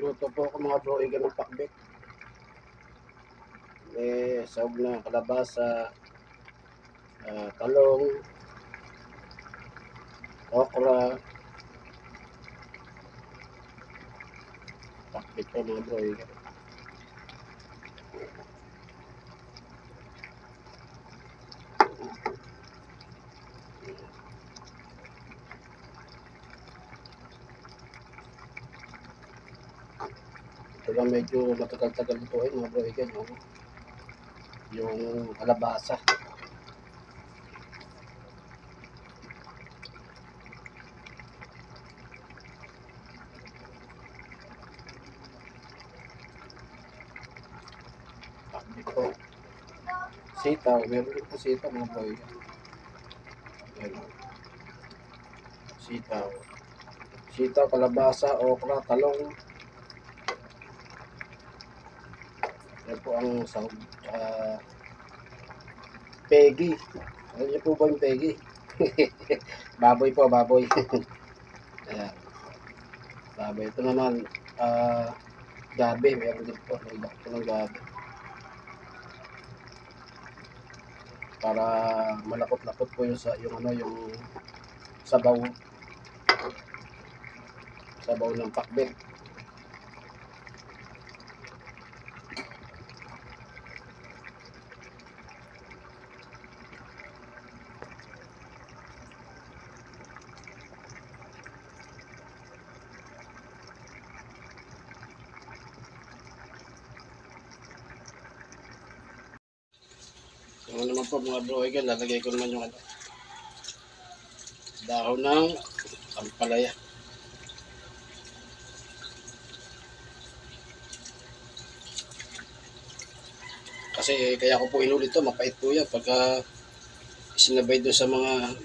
Luto po ako mga bro, igan ng pakbet. May sahog na kalabasa, ah, talong, okra, pakbet po mga bro, igan. Ito lang medyo matagal-tagal ito eh mga bro, igan. Yung, yung kalabasa. Pakbet po. Sitaw, meron din po sitaw mga bro. Ayan. Sitaw. Sitaw, kalabasa, okra, talong. Yan po ang sahog. Tsaka pegi. Alam niyo po ba yung pegi? baboy po, baboy. Ayan. Baboy. Ito naman, ah, gabi. Meron din po. May bakto ng gabi. Para malakot-lakot po yung, sa, yung ano, yung sabaw. Sabaw ng pakbet. Yung naman po mga bro, again, lalagay ko naman yung ano, dahon ng ampalaya. Kasi kaya ko po inulit to, mapait po yan pagka sinabay doon sa mga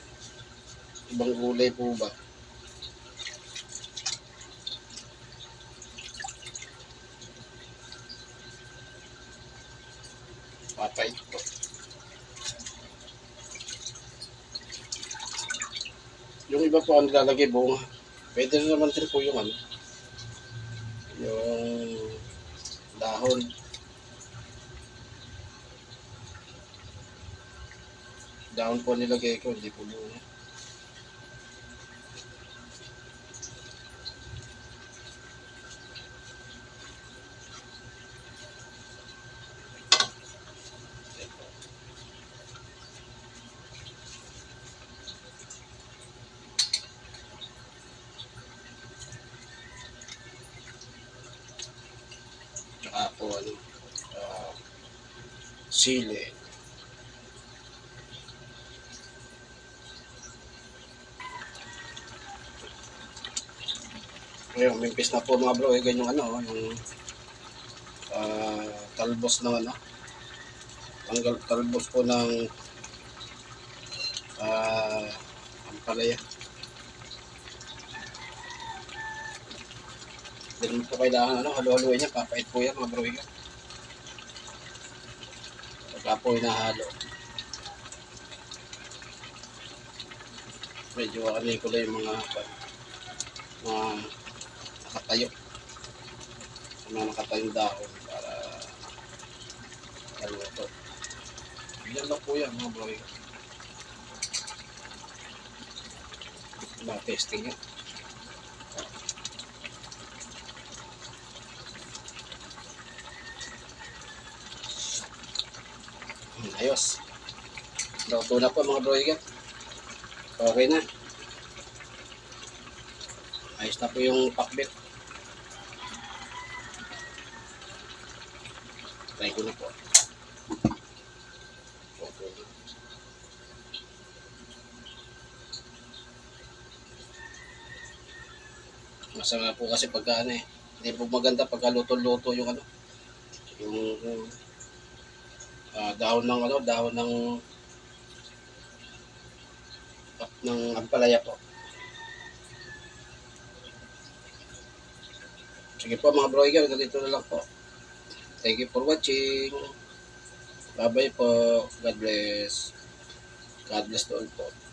ibang gulay po ba. Mapait po. Yung iba po ang nilalagay bunga. Pwede rin naman din po yung ano. Yung dahon. Dahon po nilagay ko, hindi po bunga. Ano, ah, sili. Ngayon, mimpis na po mga bro, eh, ganyan yung ano, yung ah, talbos ng ano, tanggal talbos po ng ah, ampalaya. Hindi naman po kailangan ano, halo-haloin niya, papait po yan mga bro. Yan. Pagka po hinahalo. Medyo ano ko lang yung mga mga nakatayo. Mga nakatayong dahon para ano to. Yan lang po yan mga bro. Yan. Mga testing yan. Ayos. Luto na po mga broigan. Okay na. Ayos na po yung pakbet. Try ko na po. Okay. Masama po kasi pagka ano eh. Hindi po maganda pagka luto-luto yung ano. Yung, yung ah, dahon ng ano, dahon ng ng ampalaya po. Sige po mga bro, hanggang dito na lang po. Thank you for watching. Bye bye po. God bless. God bless to all po.